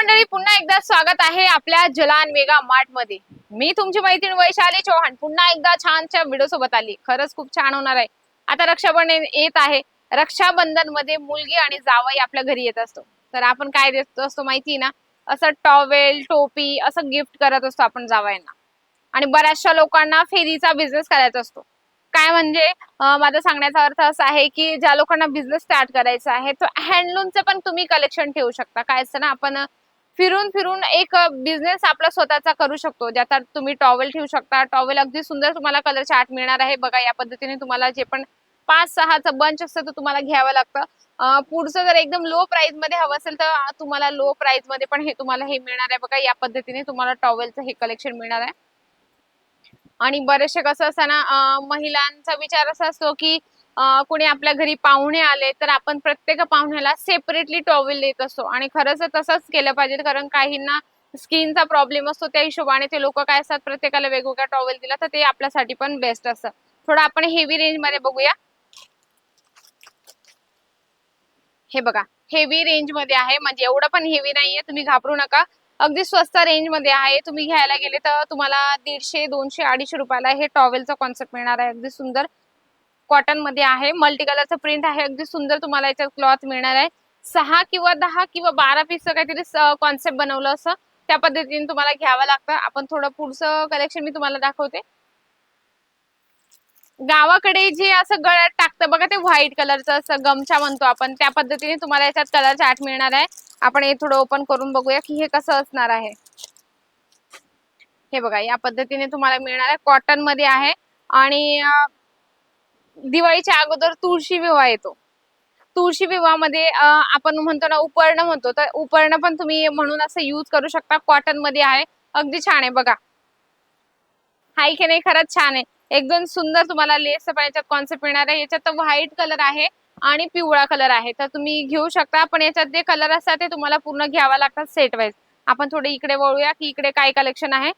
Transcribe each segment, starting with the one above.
मंडळी पुन्हा एकदा स्वागत आहे आपल्या जलान मेगा मार्टमध्ये मी तुमची मैत्रीण वैशाली चौहान. पुन्हा एकदा छानच्या व्हिडिओ सोबत आली. खरंच खूप छान होणार आहे. आता रक्षाबंधन येत आहे. रक्षाबंधनमध्ये मुलगी आणि जावई आपल्या घरी येत असतो. तर आपण काय देत असतो माहिती ना? असं टॉवेल टोपी असं गिफ्ट करत असतो आपण जावयांना. आणि बऱ्याचशा लोकांना फेरीचा बिझनेस करायचा असतो. काय म्हणजे माझा सांगण्याचा अर्थ असा आहे की ज्या लोकांना बिझनेस स्टार्ट करायचा आहे तो हँडलूमचं पण तुम्ही कलेक्शन ठेवू शकता. काय असतं ना आपण फिरून फिरून एक बिझनेस आपला स्वतःचा करू शकतो. ज्याचा तुम्ही टॉवेल ठेवू शकता. टॉवेल अगदी सुंदर तुम्हाला कलर आर्ट मिळणार आहे. बघा या पद्धतीने तुम्हाला जे पण पाच सहाचं बंच असतं तर तुम्हाला घ्यावं लागतं. पुढचं जर एकदम लो प्राइसमध्ये हवं असेल तर तुम्हाला लो प्राइसमध्ये पण हे तुम्हाला हे मिळणार आहे. बघा या पद्धतीने तुम्हाला टॉवेलचं हे कलेक्शन मिळणार आहे. आणि बरेचसे कसं असतं ना महिलांचा विचार असा असतो की कोणी आपल्या घरी पाहुणे आले तर आपण प्रत्येक पाहुण्याला सेपरेटली टॉवेल देत असतो. आणि खरंच तसंच केलं पाहिजे कारण काहींना स्किनचा प्रॉब्लेम असतो त्या हिशोबाने ते लोक काय असतात प्रत्येकाला वेगवेगळ्या टॉवेल दिला तर ते आपल्यासाठी पण बेस्ट असतं. थोडं आपण हेवी रेंजमध्ये बघूया. हे बघा हेवी रेंजमध्ये आहे म्हणजे एवढं पण हेवी नाहीये तुम्ही घाबरू नका. अगदी स्वस्त रेंजमध्ये आहे तुम्ही घ्यायला गेले तर तुम्हाला दीडशे दोनशे अडीचशे रुपयाला हे टॉवेलचा कॉन्सेप्ट मिळणार आहे. अगदी सुंदर कॉटनमध्ये आहे. मल्टी कलरचं प्रिंट आहे. अगदी सुंदर तुम्हाला याच्यात क्लॉथ मिळणार आहे. सहा किंवा दहा किंवा बारा पीसचं काहीतरी कॉन्सेप्ट बनवलं असं त्या पद्धतीने तुम्हाला घ्यावं लागतं. आपण थोडं पुढचं कलेक्शन मी तुम्हाला दाखवते. गावाकडे जे असं गळ्यात टाकतं बघा ते व्हाईट कलरचं असं गमछा म्हणतो आपण त्या पद्धतीने तुम्हाला याच्यात कलर चार्ट मिळणार आहे. आपण हे थोडं ओपन करून बघूया की हे कसं असणार आहे. हे बघा या पद्धतीने तुम्हाला मिळणार आहे. कॉटनमध्ये आहे. आणि दिवाळीच्या अगोदर तुळशी विवाह येतो. तुळशी विवाहामध्ये आपण म्हणतो ना उपर्ण म्हणतो. तर उपर्ण पण तुम्ही म्हणून असं यूज करू शकता. कॉटनमध्ये आहे. अगदी छान आहे बघा. हाय की नाही? खरंच छान आहे. एकदम सुंदर तुम्हाला लेस पण याच्यात कॉन्सेप्ट मिळणार आहे. याच्यात व्हाईट कलर आहे आणि पिवळा कलर आहे. तर तुम्ही घेऊ शकता. पण याच्यात जे कलर असतात ते तुम्हाला पूर्ण घ्यावा लागतात सेट वाईज आपण थोडे इकडे वळूया की इकडे काय कलेक्शन आहे.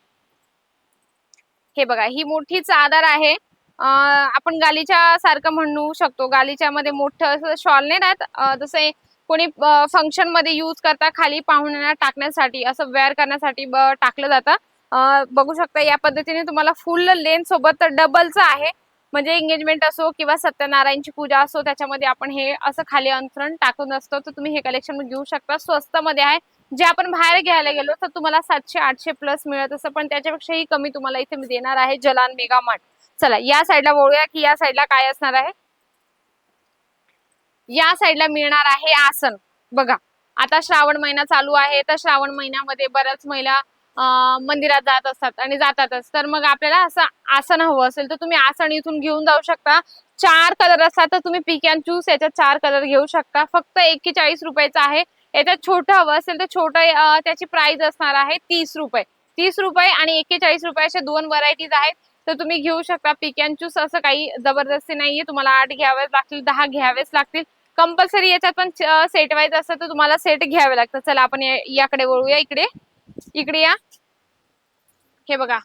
हे बघा. ही मोठी चादर आहे. आपण गालीच्या सारखं म्हणू शकतो. गालीच्या मध्ये मोठं असं शॉल नाही राहत. जसं कोणी फंक्शनमध्ये युज करता खाली पाहुण्यांना टाकण्यासाठी असं वेअर करण्यासाठी टाकलं जातं. बघू शकता या पद्धतीने तुम्हाला फुल लेन सोबत तर डबलचं आहे. म्हणजे एंगेजमेंट असो किंवा सत्यनारायणची पूजा असो त्याच्यामध्ये आपण हे असं खाली अंतरण टाकून असतो. तर तुम्ही हे कलेक्शन घेऊ शकता. स्वस्त मध्ये आहे. जे आपण बाहेर घ्यायला गेलो तर तुम्हाला सातशे आठशे प्लस मिळत असं. पण त्याच्यापेक्षाही कमी तुम्हाला इथे मी देणार आहे. Jalan mega mart. चला या साईडला वळूया की या साईडला काय असणार आहे? या साईडला मिळणार आहे आसन. बघा आता श्रावण महिना चालू आहे तर श्रावण महिन्यामध्ये बऱ्याच महिला मंदिरात जात असतात आणि जातातच. तर मग आपल्याला असं आसन हवं असेल तर तुम्ही आसन इथून घेऊन जाऊ शकता. चार कलर असतात तर तुम्ही पिक अँड चूज याच्यात चार कलर घेऊ शकता. फक्त एक्केचाळीस रुपयाचं आहे. याच्यात छोटं हवं असेल तर छोटं त्याची प्राइस असणार आहे तीस रुपये. तीस रुपये आणि एक्केचाळीस रुपयाच्या दोन व्हरायटीज आहेत. तर तुम्ही घेऊ शकता. पिक अँड चूस असं काही जबरदस्ती नाहीये. तुम्हाला आठ घ्यावेच लागतील दहा घ्यावेच लागतील. कंपल्सरी याच्यात पण सेट वाईज असतं तर तुम्हाला सेट घ्यावे लागतं. चला आपण याकडे वळूया. इकडे. इकडे या. हे बघा.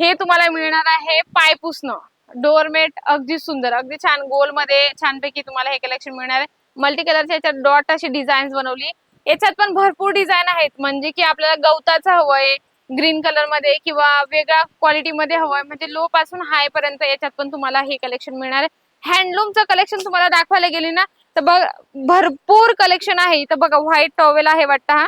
हे तुम्हाला मिळणार आहे पाय पुसणं. डोअरमेट अगदी सुंदर अगदी छान. गोलमध्ये छानपैकी तुम्हाला हे कलेक्शन मिळणार आहे. मल्टी कलरच्या याच्यात डॉट अशी डिझाईन बनवली. याच्यात पण भरपूर डिझाईन आहेत. म्हणजे की आपल्याला गवताचं हवंय ग्रीन कलरमध्ये किंवा वेगळ्या क्वालिटी मध्ये हवंय म्हणजे लो पासून हाय पर्यंत याच्यात पण तुम्हाला हे कलेक्शन मिळणार आहे. हँडलूमचं कलेक्शन तुम्हाला दाखवायला गेली ना तर बघ भरपूर कलेक्शन आहे. इथं बघा व्हाईट टॉवेल आहे वाटतं हा.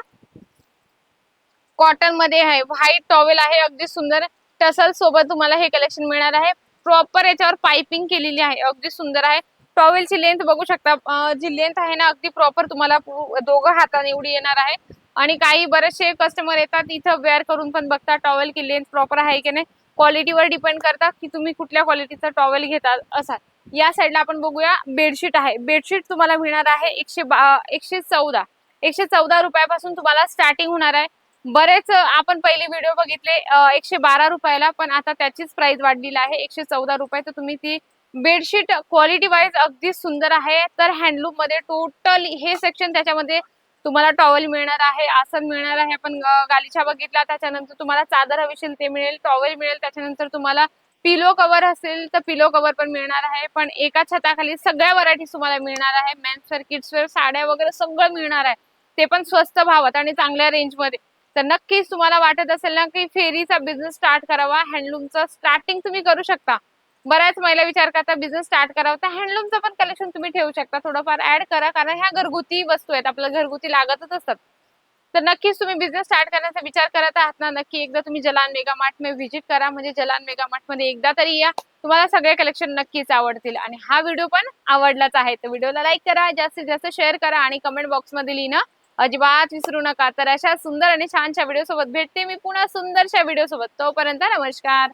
कॉटनमध्ये आहे. व्हाईट टॉवेल आहे अगदी सुंदर. टसल सोबत तुम्हाला हे कलेक्शन मिळणार आहे. प्रॉपर याच्यावर पाइपिंग केलेली आहे अगदी सुंदर आहे. टॉवेलची लेंथ बघू शकता. जी लेंथ आहे ना अगदी प्रॉपर तुम्हाला दोघं हाताने एवढी येणार आहे. आणि काही बरेचसे कस्टमर येतात इथं वेअर करून पण बघतात टॉवेल की लेन्थ प्रॉपर आहे की नाही क्वालिटीवर डिपेंड करतात की तुम्ही कुठल्या क्वालिटीचा टॉवेल घेता असा या साईडला आपण बघूया बेडशीट आहे. बेडशीट तुम्हाला मिळणार आहे एकशे बा एकशे चौदा. एकशे चौदा रुपयापासून तुम्हाला स्टार्टिंग होणार आहे. बरेच आपण पहिले व्हिडिओ बघितले एकशे बारा रुपयाला पण आता त्याचीच प्राइस वाढलेली आहे. एकशे चौदा रुपये तर तुम्ही ती बेडशीट क्वालिटी वाईज अगदी सुंदर आहे. तर हँडलूममध्ये टोटल हे सेक्शन त्याच्यामध्ये तुम्हाला टॉवेल मिळणार आहे आसन मिळणार आहे आपण गालिचा बघितला त्याच्यानंतर तुम्हाला चादर हवी असेल ते मिळेल टॉवेल मिळेल त्याच्यानंतर तुम्हाला पिलो कव्हर असेल तर पिलो कव्हर पण मिळणार आहे पण एका छताखाली सगळ्या व्हरायटीज तुम्हाला मिळणार आहे मेन्स वेअर किड्स वेअर साड्या वगैरे सगळं मिळणार आहे ते पण स्वस्त भावात आणि चांगल्या रेंजमध्ये. तर नक्कीच तुम्हाला वाटत असेल ना की फेरीचा बिझनेस स्टार्ट करावा हँडलूमचा स्टार्टिंग तुम्ही करू शकता. बऱ्याच महिला विचार करता बिझनेस स्टार्ट करावा. तर हँडलूमचं पण कलेक्शन तुम्ही ठेवू शकता. थोडंफार ऍड करा कारण ह्या घरगुती वस्तू आहेत. आपल्या घरगुती लागतच असतात. तर नक्कीच तुम्ही बिझनेस स्टार्ट करण्याचा विचार करत आहात ना नक्की एकदा तुम्ही जलान मेगा मार्टमध्ये व्हिजिट करा. म्हणजे जलान मेगा मार्टमध्ये एकदा तरी या. तुम्हाला सगळे कलेक्शन नक्कीच आवडतील. आणि हा व्हिडिओ पण आवडलाच आहे. तर व्हिडिओला लाईक करा जास्तीत जास्त शेअर करा आणि कमेंट बॉक्समध्ये लिहिणं अजिबात विसरू नका. तर अशा सुंदर आणि छानशा व्हिडिओ सोबत भेटते मी पुन्हा सुंदरशा व्हिडिओ सोबत. तोपर्यंत नमस्कार.